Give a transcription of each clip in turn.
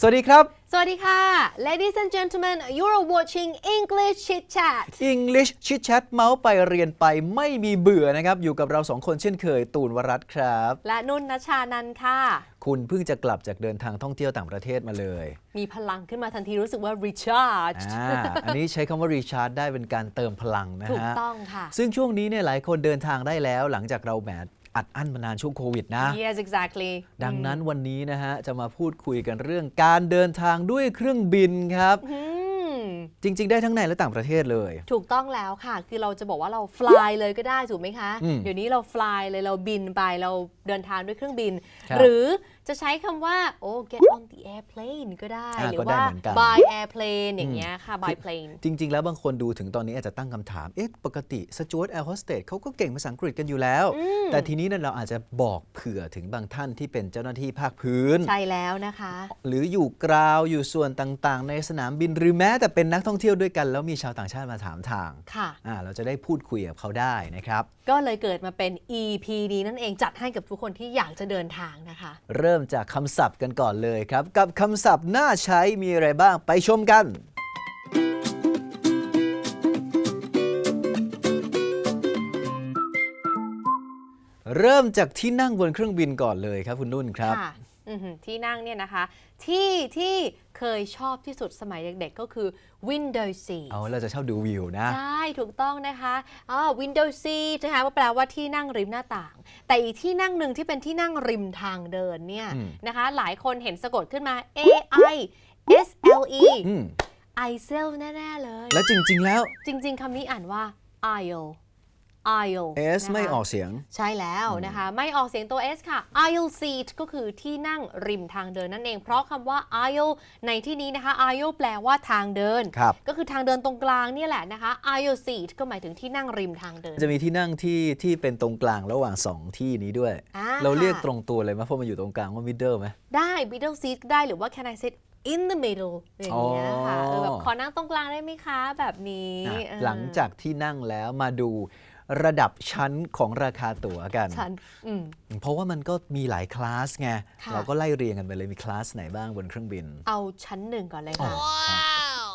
สวัสดีครับ สวัสดีค่ะ Ladies and gentlemen you're watching English Chit Chat English Chit Chat เมาส์ไปเรียนไปไม่มีเบื่อนะครับ อยู่กับเราสองคนเช่นเคย ตูนวรัตน์ครับ และนุ่นนชานันท์ค่ะ คุณเพิ่งจะกลับจากเดินทางท่องเที่ยวต่างประเทศมาเลยมีพลังขึ้นมาทันทีรู้สึกว่า recharge อ่าอันนี้ใช้คำว่า recharge ได้เป็นการเติมพลังนะถูกฮะต้องค่ะ ซึ่งช่วงนี้เนี่ยหลายคนเดินทางได้แล้ว หลังจากเราแหม อัดอั้นมานานช่วงโควิดนะ yes exactly ดังนั้นวันนี้นะฮะ จะมาพูดคุยกันเรื่องการเดินทางด้วยเครื่องบินครับอืมจริง ๆ ได้ทั้งในและต่างประเทศเลย ถูกต้องแล้วค่ะ คือเราจะบอกว่าเรา fly เลยก็ได้ ถูกไหมคะ อืมเดี๋ยวนี้เรา fly เลยเราบินไปเราเดินทางด้วยเครื่องบิน ครับ หรือ จะใช้คำว่าโอ้ get on the airplane ก็ได้ อ่าหรืก็อได้ว่า เหมือนกัน by airplane อย่างเงี้ยค่ะ by plane จริง ๆ แล้วบางคนดูถึงตอนนี้อาจจะตั้งคำถาม เอ๊ะ ปกติสจวตแอร์โฮสเตสเขาก็เก่งภาษาอังกฤษกันอยู่แล้ว แต่ทีนี้เนี่ยเราอาจจะบอกเผื่อถึงบางท่านที่เป็นเจ้าหน้าที่ภาคพื้น ใช่แล้วนะคะ หรืออยู่กราวอยู่ส่วนต่างๆ ในสนามบินหรือแม้แต่เป็นนักท่องเที่ยวด้วยกัน แล้วมีชาวต่างชาติมาถามทางค่ะ อ่าเราจะได้พูดคุยกับเขาได้นะครับ ก็เลยเกิดมาเป็น EP นี้นั่นเองจัดให้กับทุกคนที่อยากจะเดินทางนะคะ เริ่มจากคำศัพท์กันก่อนเลยครับ กับคำศัพท์น่าใช้มีอะไรบ้างไปชมกัน เริ่มจากที่นั่งบนเครื่องบินก่อนเลยครับคุณนุ่นครับ ค่ะ ที่นั่งเนี่ยนะคะ ที่ที่เคยชอบที่สุดสมัยเด็กๆ ก็คือ window seat เอาเราจะชอบดูวิวนะ ใช่ ถูกต้องนะคะอ๋อ window seat นะคะว่าแปลว่าที่นั่งริมหน้าต่าง แต่อีกที่นั่งหนึ่งที่เป็นที่นั่งริมทางเดินเนี่ยอืมนะคะ หลายคนเห็นสะกดขึ้นมา A I S L E อืม I s e l แน่ ๆ เลย และจริง ๆ แล้ว จริง ๆคำนี้อ่านว่า aisle aisle S นะคะไม่ออกเสียง ใช่แล้วนะคะ ไม่ออกเสียงตัว S ค่ะ aisle seat ก็คือที่นั่งริมทางเดินนั่นเอง เพราะคำว่า aisle ในที่นี้นะคะ aisle แปลว่าทางเดิน ครับ ก็คือทางเดินตรงกลางเนี่ยแหละนะคะ aisle seat ก็หมายถึงที่นั่งริมทางเดิน จะมีที่นั่งที่ที่เป็นตรงกลางระหว่างสองที่นี้ด้วย อ่า เราเรียกตรงตัวเลยไหมเพราะมันอยู่ตรงกลางว่า middle ไหม ได้ middle seat ก็ได้หรือว่า can I sit in the middle อย่างเงี้ยค่ะอ๋อ เออแบบขอนั่งตรงกลางได้ไหมคะ แบบนี้อะเออ หลังจากที่นั่งแล้วมาดู ระดับชั้นของราคาตั๋วกันฉันอืม เพราะว่ามันก็มีหลายคลาสไง ค่ะ เราก็ไล่เรียงกันไปเลยมีคลาสไหนบ้างบนเครื่องบิน เอาชั้นหนึ่งก่อนเลยค่ะอ๋อ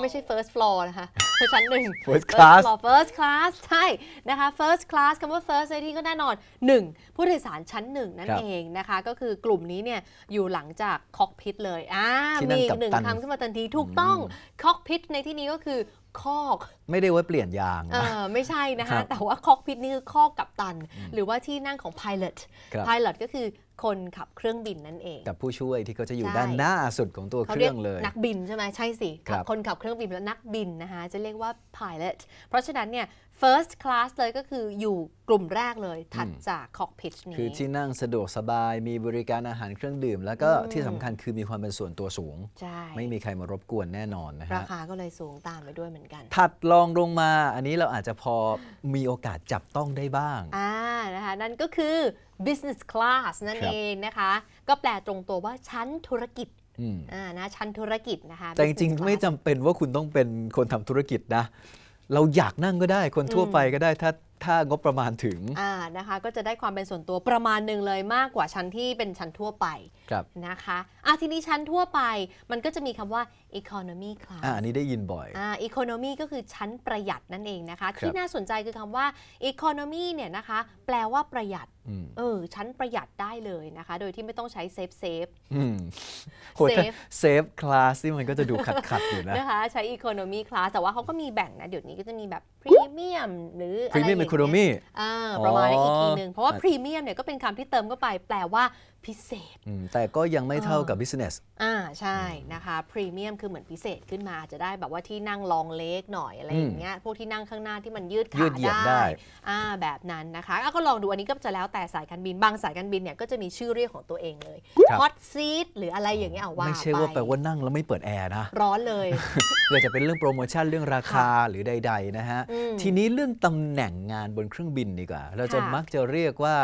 ไม่ใช่ first floor นะคะคือชั้นหนึ่ง First class floor first class ใช่นะคะ first class คำว่า first ในที่ก็แน่นอน 1. ผู้โดยสารชั้นหนึ่งนั่นครับเองนะคะ ก็คือกลุ่มนี้เนี่ยอยู่หลังจาก cockpit เลยอ่าที่นั่มีงอีกัปกหนึ่งตันคำขึ้นมาทันทีถูกต้อง cockpit ในที่นี้ก็คือ คอกไม่ได้ไว้เปลี่ยนยางเอนะอไม่ใช่นะครัคะบแต่ว่า cockpit นี่คือคอกกับตัน หรือว่าที่นั่งของ pilot ครับ pilot ก็คือ คนขับเครื่องบินนั่นเอง กับผู้ช่วยที่เขาจะอยู่ใช่ด้านหน้าสุดของตัวเคเขารื่เรีองเลย นักบินใช่ไหมใช่สิครับคนขับเครื่องบินและนักบินนะคะจะเรียกว่า pilot เพราะฉะนั้นเนี่ย first class เลยก็คืออยู่กลุ่มแรกเลยถัดจาก cockpit นี้ คือที่นั่งสะดวกสบายมีบริการอาหารเครื่องดื่ม แล้วก็ที่สำคัญคือมีความเป็นส่วนตัวสูงใช่ไม่มีใครมารบกวนแน่นอนนะราฮะคาก็เลยสูงตามไปด้วยเหมือนกัน ถัดลองลงมาอันนี้เราอาจจะพอมีโอกาสจับต้องได้บ้างอ่านะคะนั่นก็คือ business class นั่นครับเองนะคะ ก็แปลตรงตัวว่าชั้นธุรกิจอืมอ่านะชั้นธุรกิจนะคะ แต่จริง business ๆไม่ class จำเป็นว่าคุณต้องเป็นคนทำธุรกิจนะ เราอยากนั่งก็ได้คนทั่วไปก็ได้ถ้าถ้างบประมาณถึงอ่านะคะก็จะได้ความเป็นส่วนตัวประมาณหนึ่งเลยมากกว่าชั้นที่เป็นชั้นทั่วไปครับนะคะอะทีนี้ชั้นทั่วไปมันก็จะมีคำว่า economy class อ่าอันนี้ได้ยินบ่อยอ่า economy ก็คือชั้นประหยัดนั่นเองนะคะ ที่น่าสนใจคือคำว่า economy เนี่ยนะคะ แปลว่าประหยัดอืมเออชั้นประหยัดได้เลยนะคะ โดยที่ไม่ต้องใช้เซฟเซฟอืมโหถ้า Safe เซฟคลาสนี่มันก็จะดูขัดขัดๆอยู่นะนะคะใช้ economy class แต่ว่าเขาก็มีแบ่งนะ เดี๋ยวนี้ก็จะมีแบบ premium หรืออะไร Premium อย่างเงี้ย Economy อ่าประมาณนี้อีกทีหนึ่งอ๋อเพราะว่า premium เนี่ยก็เป็นคำที่เติมเข้าไป แปลว่า พิเศษ อืมแต่ก็ยังไม่เท่าเออกับ business อ่าใช่นะคะพรีเมียมคือเหมือนพิเศษขึ้นมาจะได้แบบว่าที่นั่งลองเล็กหน่อยอะไรอย่างเงี้ยพวกที่นั่งข้างหน้าที่มันยืดยืขาดเหยียดได้ อ่าแบบนั้นนะคะอะก็ลองดูอันนี้ก็จะแล้วแต่สายการบินบางสายการบินเนี่ยก็จะมีชื่อเรียกของตัวเองเลยครับ hot seat หรืออะไรอย่างเงี้ยเอาว่าไม่ใช่ว่าไปแปลว่านั่งแล้วไม่เปิดแอร์นะร้อนเลยเพื่อจะเป็นเรื่องโปรโมชั่นเรื่องราคาหรือใด ๆ นะฮะ อืมทีนี้เรื่องตำแหน่งงานบนเครื่องบินดีกว่า เราจะค่ะมักจะเรียกว่า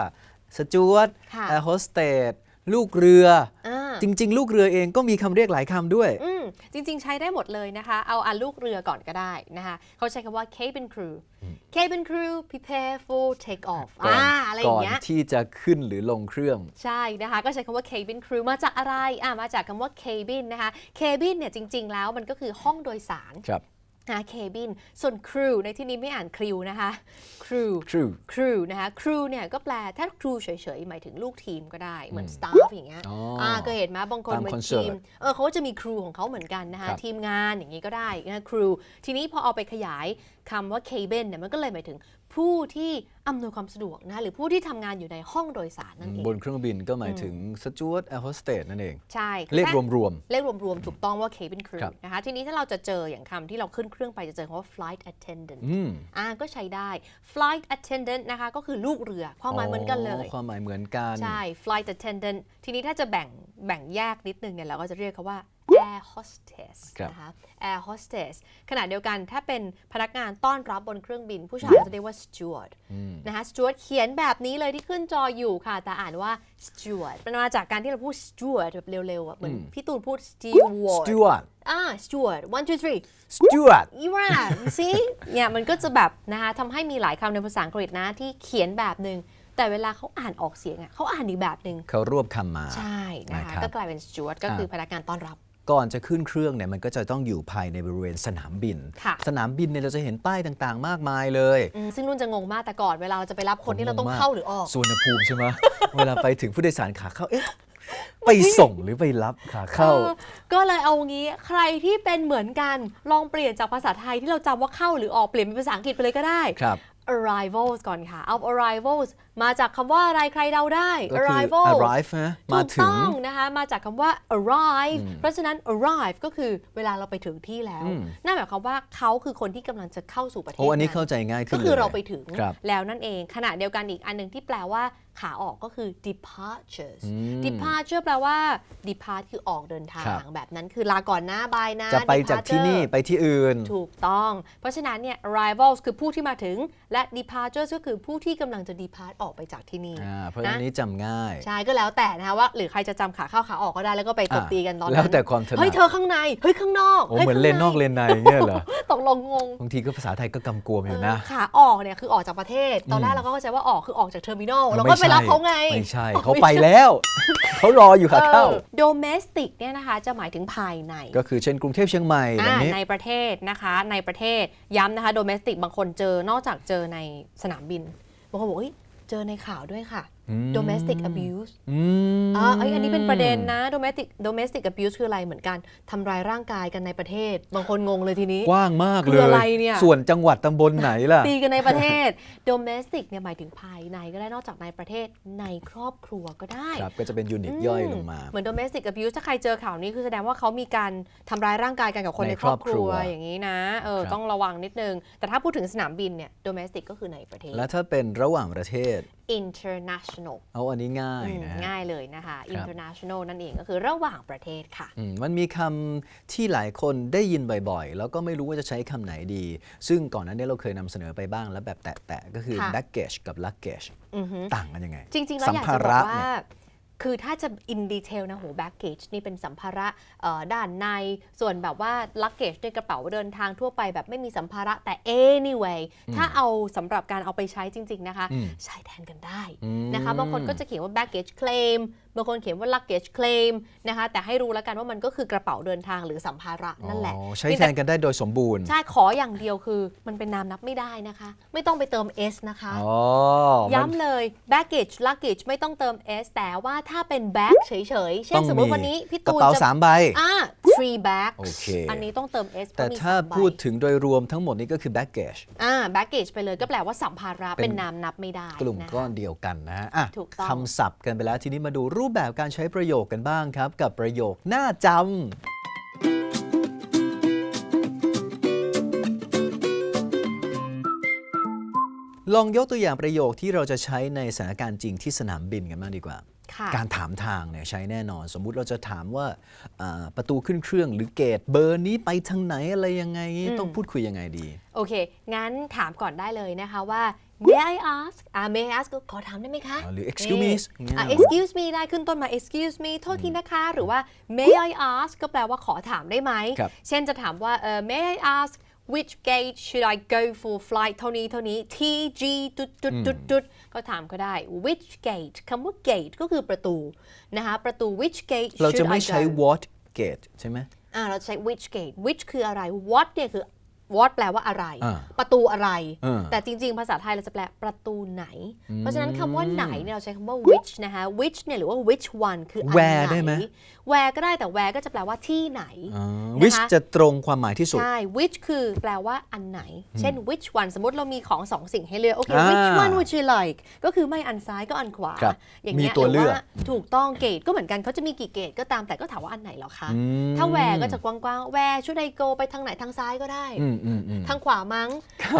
สจวตค่ะแอร์โฮสเตสลูกเรืออ่าจริง ๆ ลูกเรือเองก็มีคำเรียกหลายคำด้วย อืมจริง ๆ ใช้ได้หมดเลยนะคะ เอาอันลูกเรือก่อนก็ได้นะคะ เขาใช้คำว่า cabin crew cabin crew prepare for take off ก่อนอ่าอะไรอก่ย่าองนเงี้ยที่จะขึ้นหรือลงเครื่อง ใช่นะคะ ก็ใช้คำว่า cabin crew มาจากอะไรอ่ามาจากคำว่า cabin นะคะ cabin เนี่ยจริง ๆ แล้วมันก็คือห้องโดยสาร ครับนะ cabin ส่วน crew ในที่นี้ไม่อ่าน crew นะคะ crew crew crew นะคะ crew เนี่ยก็แปลถ้า crew เฉยๆ หมายถึงลูกทีมก็ได้ เหมือน staff อย่างเงี้ยอ๋ออ่าก็เห็นไหมบางคนตามเหมือน concert ทีมเออเขาก็จะมี crew ของเขาเหมือนกันนะคะครับทีมงานอย่างนี้ก็ได้นะ crew ทีนี้พอเอาไปขยายคำว่า cabin เนี่ยมันก็เลยหมายถึงผู้ที่ อำนวยความสะดวกนะคะหรือผู้ที่ทำงานอยู่ในห้องโดยสารนั่นเอง บนเครื่องบินก็หมายถึงสจวตแอร์โฮสเตสนั่นเอง ใช่เรียกแค่รวมเลขรวมๆ ถูกต้องว่า cabin crew ครับนะคะทีนี้ถ้าเราจะเจออย่างคำที่เราขึ้นเครื่องไปจะเจอคำว่า flight attendant ๆอืมอ่าก็ใช้ได้ flight attendant นะคะก็คือลูกเรือ ความหมายเหมือนกันเลย ความหมายเหมือนกัน ใช่ flight attendant ทีนี้ถ้าจะแบ่งแบ่งแยกนิดนึงเนี่ยเราก็จะเรียกเขาว่า air hostess ครับนะคะ air hostess ขณะเดียวกันถ้าเป็นพนักงานต้อนรับบนเครื่องบิน ผู้ชายจะเรียกว่า steward นะคะ steward เขียนแบบนี้เลยที่ขึ้นจออยู่ค่ะ แต่อ่านว่า steward มันมาจากการที่เราพูด steward แบบเร็วๆอะเหมือนพี่ตูนพูด steward สจวตอ่า steward one two three สจวตอีราซิเนี่ยมันก็จะแบบนะคะทำให้มีหลายคำในภาษาอังกฤษนะที่เขียนแบบหนึ่งแต่เวลาเขาอ่านออกเสียงอะเขาอ่านอีกแบบหนึ่งเขารวบคำมา ใช่นะนะครัคะบก็กลายเป็น steward ก็คือพนักงานต้อนรับ ก่อนจะขึ้นเครื่องเนี่ยมันก็จะต้องอยู่ภายในบริเวณสนามบิน ค่ะ สนามบินเนี่ยเราจะเห็นป้ายต่างๆ มากมายเลย อืมซึ่งนุ่นจะงงมากแต่ก่อนเวลาเราจะไปรับคนที่เราต้องผมงงมากเข้าหรือออกสวนภูมิใช่ไหม เวลาไปถึงผู้โดยสารขาเข้า เอ๊ะ ไปส่งหรือไปรับขาเข้าเออก็เลยเอางี้ใครที่เป็นเหมือนกันลองเปลี่ยนจากภาษาไทยที่เราจำว่าเข้าหรือออกเปลี่ยนเป็นภาษาอังกฤษไปเลยก็ได้ ครับ arrivals ก่อนค่ะเอา arrivals มาจากคำว่าอะไรใครเดาได้ก็คือ arrivals arrive นะมาถูกถึงต้องนะคะมาจากคำว่า arrive เพราะฉะนั้น arrive ก็คือเวลาเราไปถึงที่แล้วอืมนั่นหมายความว่าเขาคือคนที่กำลังจะเข้าสู่ประเทศโอ้อันนี้นั้นเข้าใจง่ายขึ้ก็นคือลยเราไปถึงครับแล้วนั่นเองขณะเดียวกันอีกอันหนึ่งที่แปลว่าขาออกก็คือ departures อืม departure แปลว่า depart คือออกเดินทาครังบแบบนั้นคือลาก่อนนะบายนะ จะไปจากที่นี่ departure ไปที่อื่น ถูกต้อง เพราะฉะนั้นเนี่ย arrivals คือผู้ที่มาถึง และ departures ก็คือผู้ที่กำลังจะ depart ออกไปจากที่นี่ อ่าเพราะฉะนั้นนี้จำง่าย ใช่ก็แล้วแต่นะคะว่า หรือใครจะจำขาเข้าขาออกก็ได้แล้วก็ไปตบอะตีกันตอนนั้นแล้วแต่ความถนัด เฮ้ยเธอข้างในเฮ้ยข้างนอกโอ้ฮ้ยเหมือนข้างเล่นนอกเล่นในอย่างเงี้ยเหรอ ตกลงงง บางทีก็ภาษาไทยก็กำกวมอยู่นะ เออขาออกเนี่ยคือออกจากประเทศ ตอนแรกเราก็เข้าใจว่าออกคือออกจากเทอร์มินอลเราก็ไม่ไปใช่รับเขาไง ไม่ใช่อ๋อเขาม่ไปใช่แล้ว เขารออยู่ขาเข้าเออ domestic เนี่ยนะคะจะหมายถึงภายใน ก็คือเช่นกรุงเทพเชียงใหม่แบบอ่านี้ในประเทศนะคะในประเทศย้ำนะคะ domestic บางคนเจอนอกจากเจอในสนามบินบางคนบอกเฮ้ยเจอในข่าวด้วยค่ะอืม domestic abuse อืมอ่าเอ้ยอันนี้เป็นประเด็นนะ domestic domestic abuse คืออะไรเหมือนกันทำร้ายร่างกายกันในประเทศ บางคนงงเลยทีนี้ กว้างมากคืเลอยอะไรเนี่ย ส่วนจังหวัดตำบลไหนล่ะ ตีกันในประเทศ domestic เนี่ยหมายถึงภายในก็ได้นอกจากในประเทศในครอบครัวก็ได้ ครับ ก็จะเป็นยูนิตย่อยลงมา เหมือน domestic abuse ถ้าใครเจอข่าวนี้คือแสดงว่าเขามีการทำร้ายร่างกายกันกับคนในในครอบครัวครอบครัวอย่างนี้นะ เออครับต้องระวังนิดนึง แต่ถ้าพูดถึงสนามบินเนี่ย domestic ก็คือในประเทศ แล้วถ้าเป็นระหว่างประเทศ international เอาอันนี้ง่ายอืมนะฮะง่ายเลยนะคะครับ international นั่นเองก็คือระหว่างประเทศค่ะอืมมันมีคำที่หลายคนได้ยินบ่อยๆ แล้วก็ไม่รู้ว่าจะใช้คำไหนดี ซึ่งก่อนหน้านี้เราเคยนำเสนอไปบ้างแล้วแบบแตะๆ ก็คือค่ะ baggage กับ luggage อือฮึต่างกันยังไง จริงๆ แล้วสัอยากภาจะบอระกว่าเนี่ย คือถ้าจะ in detail นะโห baggage นี่เป็นสัมภาระเอ่อด้านใน ส่วนแบบว่า luggage ในกระเป๋าเดินทางทั่วไปแบบไม่มีสัมภาระแต่ anyway ถ้าเอาสำหรับการเอาไปใช้จริง ๆ นะคะอืมใช้แทนกันได้อืมนะคะบางคนก็จะเขียนว่า baggage claim บางคนเขียนว่า luggage claim นะคะ แต่ให้รู้แล้วกันว่ามันก็คือกระเป๋าเดินทางหรือสัมภาระนั่นแหละ อ๋อใช้แทนกันได้โดยสมบูรณ์ ใช่ ขออย่างเดียวคือมันเป็นนามนับไม่ได้นะคะ ไม่ต้องไปเติม s นะคะ อ๋อมัน ย้ำเลย baggage luggage ไม่ต้องเติม s แต่ว่าถ้าเป็น bag เฉยๆ เช่นสมมติวันนี้พี่กระตูนเป๋าจะสามใบ อ่า three bags โอเค อันนี้ต้องเติม s เพแต่ระมีถ้าสมใบพูดถึงโดยรวมทั้งหมดนี้ก็คือ baggage อ่า baggage ไปเลยก็แปลว่าสัมภาระเป็เป็นนนามนับไม่ได้กลุ่มนะคะ ก้อนเดียวกันนะฮะอะถูกต้อง คำศัพท์กันไปแล้วทีนี้มาดูรูปแบบการใช้ประโยคกันบ้างครับ กับประโยคน่าจำลองยกตัวอย่างประโยคที่เราจะใช้ในสถานการณ์จริงที่สนามบินกันมากดีกว่าค่ะการถามทางเนี่ยใช้แน่นอน สมมุติเราจะถามว่าอ่าประตูขึ้นเครื่องหรือเกตเบอร์นี้ไปทางไหนอะไรยังไงต้องพูดคุยยังไงดี โอเค งั้นถามก่อนได้เลยนะคะว่า may I ask อ่า may I ask ก็ขอถามได้ไหมคะอ๋อหรือ excuse me อย่างเงี้ยอ่า excuse me ได้ขึ้นต้นมา excuse me โทษทีนะคะ หรือว่า may I ask ก็แปลว่าขอถามได้ไหม ครับ เช่นจะถามว่าเอ่อ may I ask which gate should I go for flight เท่านี้เท่านี้ TG จุดจุดจุดจุดก็ถามก็ได้ which gate คำว่า gate ก็คือประตูนะคะประตู which gate เราจะ should ไม่ I ใช้ go what gate ใช่ไหม อ่าเราใช้ which gate which คืออะไร what เนี่ยคือ what แปลว่าอะไร อ่าประตูอะไร อ่าแต่จริง ๆ ภาษาไทยเราจะแปลประตูไหน เพราะฉะนั้นคำว่าไหนเนี่ยเราใช้คำว่า which นะคะ which เนี่ยหรือว่า which one คืออัน Where ไหนได้ไหม where ก็ได้แต่ where ก็จะแปลว่าที่ไหน อ่านะคะ which จะตรงความหมายที่สุด ใช่ which คือแปลว่าอันไหน เช่น which one สมมติเรามีของสองสิ่งให้เลือก โอเคอ่า which one would you like ก็คือไม่อันซ้ายก็อันขวา ครับอย่างเงี้ยมีตัวหรืเลือก ว่าถูกต้องเกตก็เหมือนกันเขาจะมีกี่เกตก็ตามแต่ก็ถามว่าอันไหนเหรอคะถ้า where ก็จะกว้างๆ where should I go ไปทางไหนทางซ้ายก็ได้ อืมอืมอืมทางขวามั้ง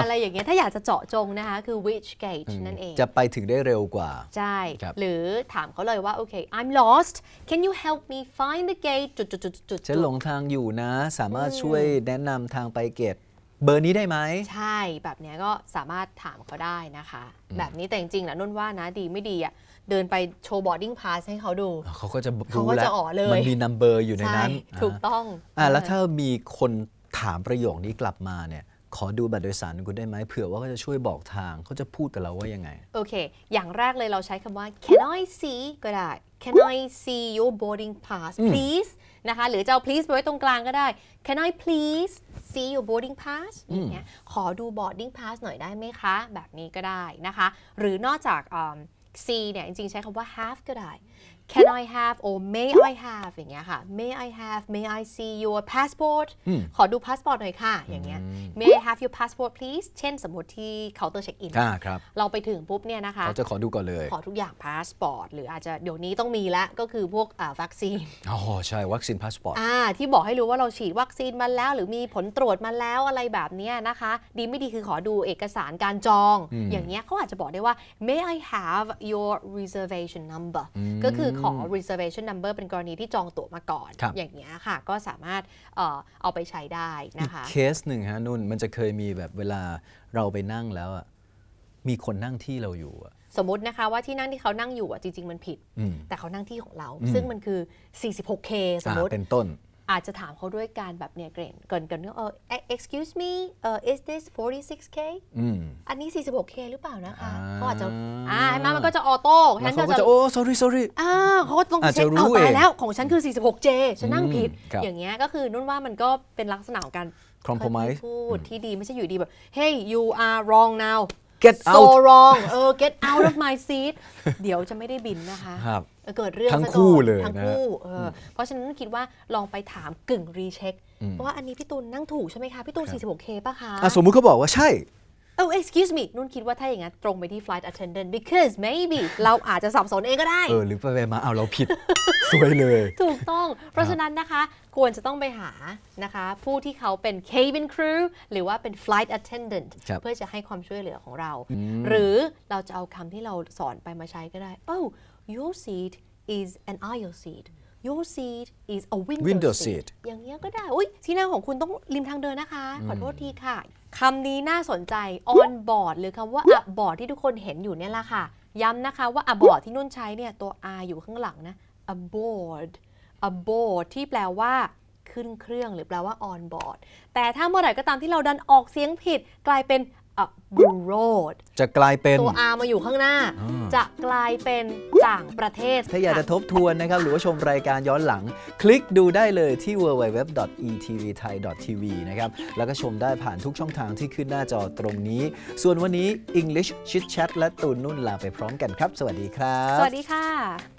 อะไรอย่างเงี้ยถ้าอยากจะเจาะจงนะคะ คือ which gate นั่นเอง จะไปถึงได้เร็วกว่า ใช่ครับหรือถามเขาเลยว่า โอเค I'm lost can you help me find the gate จุดจุดจุดจุดฉันหลงทางอยู่นะ สามารถช่วยแนะนำทางไปเกตเบอร์นี้ได้ไหม ใช่แบบเนี้ยก็สามารถถามเขาได้นะคะ แบบนี้แต่จริงๆแล้วนุ่นว่านะดีไม่ดีอะเดินไปโชว์ boarding pass ให้เขาดู เขาก็จะเขารู้ก็แล้จะวอ๋อเลยมันมีนัมเบอร์อยู่ในใช่นั้น ถูกต้องอ่าแล้วถ้ามีคน ถามประโยคนี้กลับมาเนี่ยขอดูบัตรโดยสารคุณได้ไหมเผื่อว่าเขาจะช่วยบอกทางเขาจะพูดกับเราว่ายังไง โอเค อย่างแรกเลยเราใช้คำว่า can I see ก็ได้ can I see your boarding pass please นะคะ หรือจะเอา please ไปไว้ตรงกลางก็ได้ can I please see your boarding pass อย่างเงี้ยขอดู boarding pass หน่อยได้ไหมคะ แบบนี้ก็ได้นะคะ หรือนอกจากอืม see เนี่ยจริงๆ ใช้คำว่า have ก็ได้ can I have or may I have อย่างเงี้ยค่ะ may I have may I see your passport ขอดู passport หน่อยค่ะ อย่างเงี้ย may I have your passport please เช่นสมมติที่เคาน์เตอร์เช็คอินอ่าครับเราไปถึงปุ๊บเนี่ยนะคะเขาจะขอดูก่อนเลย ขอทุกอย่างพาสปอร์ตหรืออาจจะเดี๋ยวนี้ต้องมีแล้วก็คือพวกอ่าวัคซีน อ๋อ ใช่ วัคซีนพาสปอร์ตอ่าที่บอกให้รู้ว่าเราฉีดวัคซีนมาแล้ว หรือมีผลตรวจมาแล้วอะไรแบบเนี้ยนะคะ ดีไม่ดีคือขอดูเอกสารการจอง อย่างเงี้ยเขาอาจจะบอกได้ว่า may I have your reservation number ก็คือขอ reservation number เป็นกรณีที่จองตั๋วมาก่อนครับอย่างเงี้ยค่ะ ก็สามารถเอ่อเอาไปใช้ได้นะคะเคสหนึ่งฮะนุ่นมันจะเคยมีแบบเวลาเราไปนั่งแล้วอะมีคนนั่งที่เราอยู่อะสมมตินะคะว่าที่นั่งที่เขานั่งอยู่อะจริง ๆ มันผิด แต่เขานั่งที่ของเรา ซึ่งมันคือ 46K สมมติอ่าเป็นต้น อาจจะถามเขาด้วยการแบบเนี่ยเกรนเกินเกินเออ excuse me เออ is this 46k อืมอันนี้ 46k หรือเปล่านะคะอ่าเขาอาจจะอ่าเห็นไหมมันก็จะออโต้แล้ฉัวนเขาก็ก็จะจะโอ้ sorry sorry อ่าเขาก็ต้องอาจจะเช็ครู้เอาเองตายแล้วของฉันคือ 46j ฉันนั่งผิดครับอย่างเงี้ยก็คือนุ่นว่ามันก็เป็นลักษณะของการ compromise พูดที่ดีไม่ใช่อยู่ดีแบบ hey you are wrong now Get so out wrong เออ get out of my seat เดี๋ยวจะไม่ได้บินนะคะครับ เออเกิดเรื่องทั้งซะก่อนคู่เลยทั้งนะคู่เอออเพราะฉะนั้นคิดว่าลองไปถามกึ่งรีเช็คว่าอันนี้พี่ตูนนั่งถูกใช่ไหมคะ พี่ตูน 46K ป่ะคะ อะสมมุติเขาบอกว่าใช่ เออ excuse me นุ่นคิดว่าถ้าอย่างนั้นตรงไปที่ flight attendant because maybe เราอาจจะสับสนเองก็ได้ เออ หรือไปไปมาเอาเราผิด สวยเลย ถูกต้อง เพราะฉะนั้นนะคะ ควรจะต้องไปหานะคะ ผู้ที่เขาเป็น cabin crew หรือว่าเป็น flight attendant ครับ เพื่อจะให้ความช่วยเหลือของเรา หรือเราจะเอาคำที่เราสอนไปมาใช้ก็ได้ oh your seat is an aisle seat your seat is a window, Window seat seat อย่างเงี้ยก็ได้ อุ้ยที่นั่งของคุณต้องริมทางเดินนะคะ ขอโทษทีค่ะ คำนี้น่าสนใจ on board หรือคำว่า aboard ที่ทุกคนเห็นอยู่เนี่ยแหละค่ะ ย้ำนะคะว่า aboard ที่นุ่นใช้เนี่ยตัว r อยู่ข้างหลังนะ aboard aboard ที่แปลว่าขึ้นเครื่องหรือแปลว่า on board แต่ถ้าเมื่อไหร่ก็ตามที่เราดันออกเสียงผิด กลายเป็น abroad จะกลายเป็น ตัว r มาอยู่ข้างหน้าจะกลายเป็นต่างประเทศถ้าอยากจะค่ทบทวนนะครับ หรือว่าชมรายการย้อนหลัง คลิกดูได้เลยที่ www.etvthai.tv นะครับ แล้วก็ชมได้ผ่านทุกช่องทางที่ขึ้นหน้าจอตรงนี้ ส่วนวันนี้ English Chit Chat และตูนนุ่นลาไปพร้อมกันครับ สวัสดีครับ สวัสดีค่ะ